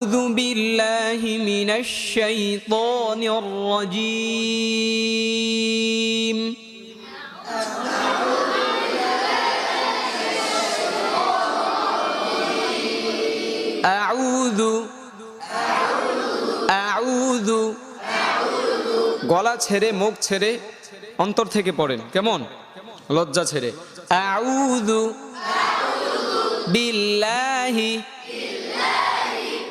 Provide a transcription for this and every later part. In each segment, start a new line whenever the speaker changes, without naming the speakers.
أعوذ بالله من الشيطان الرجيم أعوذ أعوذ গলা ছেড়ে মুখ ছেড়ে অন্তর থেকে পড়েন কেমন লজ্জা ছেড়ে আউযু বিল্লাহি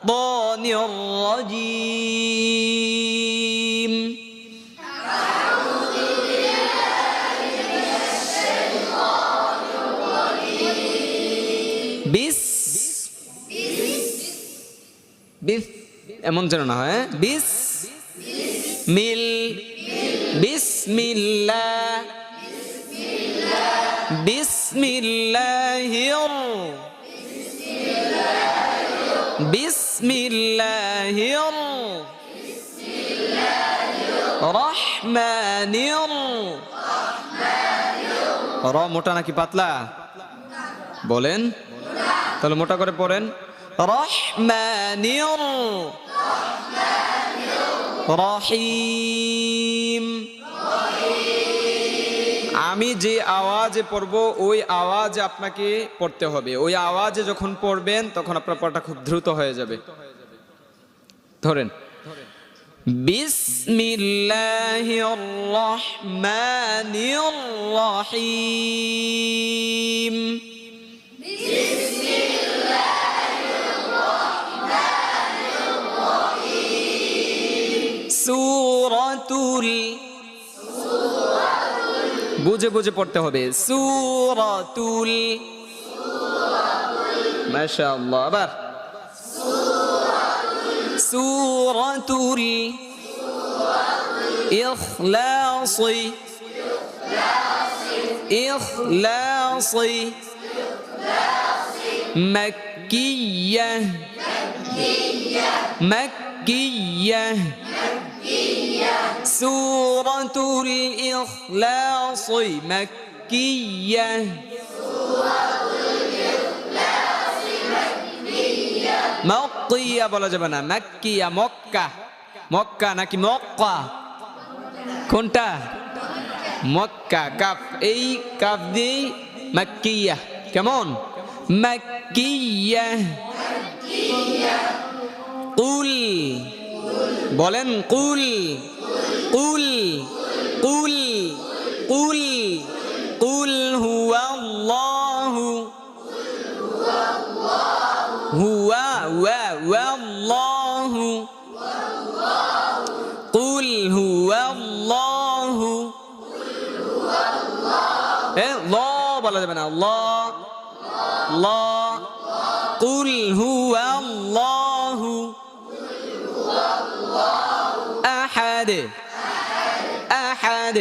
الشيطان الرجيم বিস বিস এমন যেন না হয় বিস মিল বিসমিল্লাহ বিসমিল্লাহির بسم الله الرحمن র মোটা নাকি পাতলা বলেন তাহলে মোটা করে পড়েন রহমানির রহিম আমি যে আওয়াজে পড়ব, ওই আওয়াজ আপনাকে পড়তে হবে। ওই আওয়াজে যখন পড়বেন, তখন আপনার পড়াটা খুব দ্রুত হয়ে যাবে। ধরেন। সূরাতুল বুঝে বুঝে পড়তে হবে সুরাতুল মাশাআল্লাহ আবার সুরাতুল ইখলাসি ইখলাসি مكية مكية سورة الإخلاص مكية মক্কিয়া বলা যাবে না মক্কিয়া মক্কা মক্কা নাকি মক্কা কোনটা মক্কা কাফ এই কাফ দিয়ে মক্কিয়া কেমন মক্কিয়া কুল বলেন কুল قل قل قل قل هو الله. هو والله. قل هو الله. إيه؟ الله بلا من الله؟ الله. قل هو الله. أحد. أحد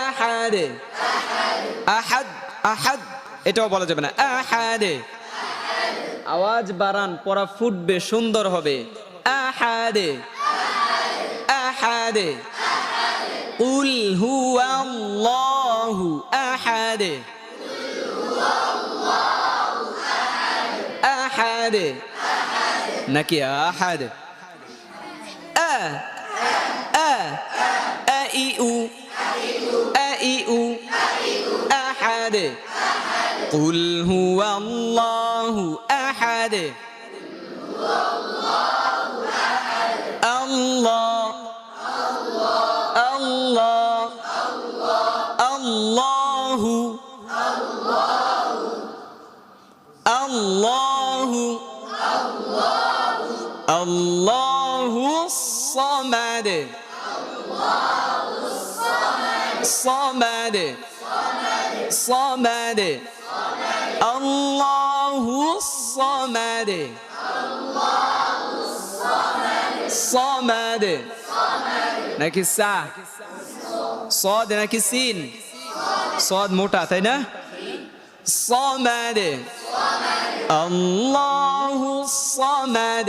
أحد أحد أحد এটাও বলা যাবে না আহাদে আওয়াজ বাড়ান পড়া ফুটবে সুন্দর হবে আহাদে আহাদে قل هو الله أحد أحد নাকি আহাদ আ আ أئو. أئو. أحد. قل هو الله أحد. الله. الله. الله. الله. الله الله الصمد. الله صمد صمد الله الصمد সমাদ নাকি সা সদ নাকি সিন সদ মোটা তাই না সমাদ আল্লাহু সমাদ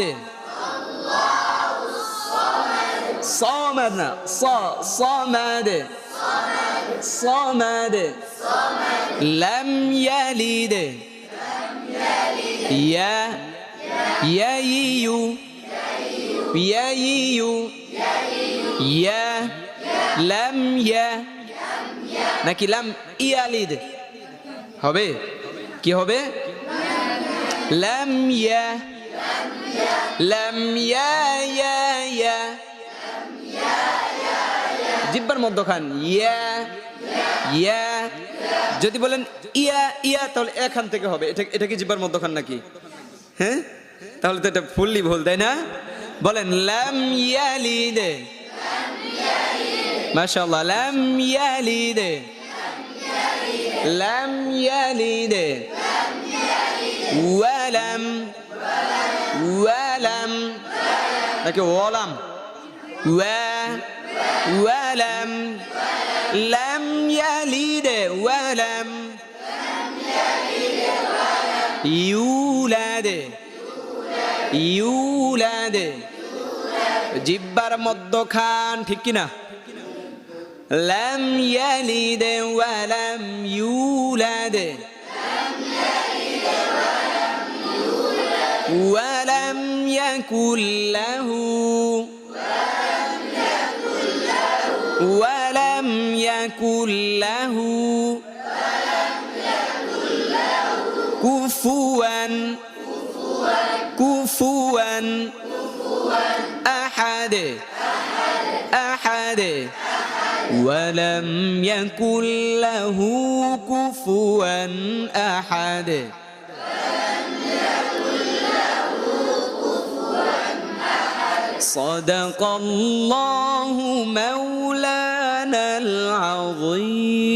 صامد না صا صامد صامد لم يلد يا يا يو يا يو يا لم يا নাকি লাম ইয়ালিদ হবে কি হবে লাম ইয়া লাম ইয়া ইয়া ইয়া জিব্বার মধ্যখান, ইয়া ইয়া। যদি বলেন ইয়া ইয়া, তাহলে এখান থেকে হবে। এটা এটা কি জিব্বার মধ্যখান নাকি? হ্যাঁ? তাহলে তো এটা ফুললি ভুল, তাই না? বলেন, লাম ইয়ালিদ। মাশাআল্লাহ, লাম ইয়ালিদ। লাম ইয়ালিদ। ওয়ালাম। ওয়ালাম। নাকি ওয়ালাম? ওয়া ولم لم يلد ولم يولد يولد জিব্বার মধ্যখান ঠিক কিনা لم يلد ولم يولد ولم يكن له ولم يكن له كفوا. كفوا. أحد. أحد. ولم يكن له كفوا أحد. صدق الله مولانا العظيم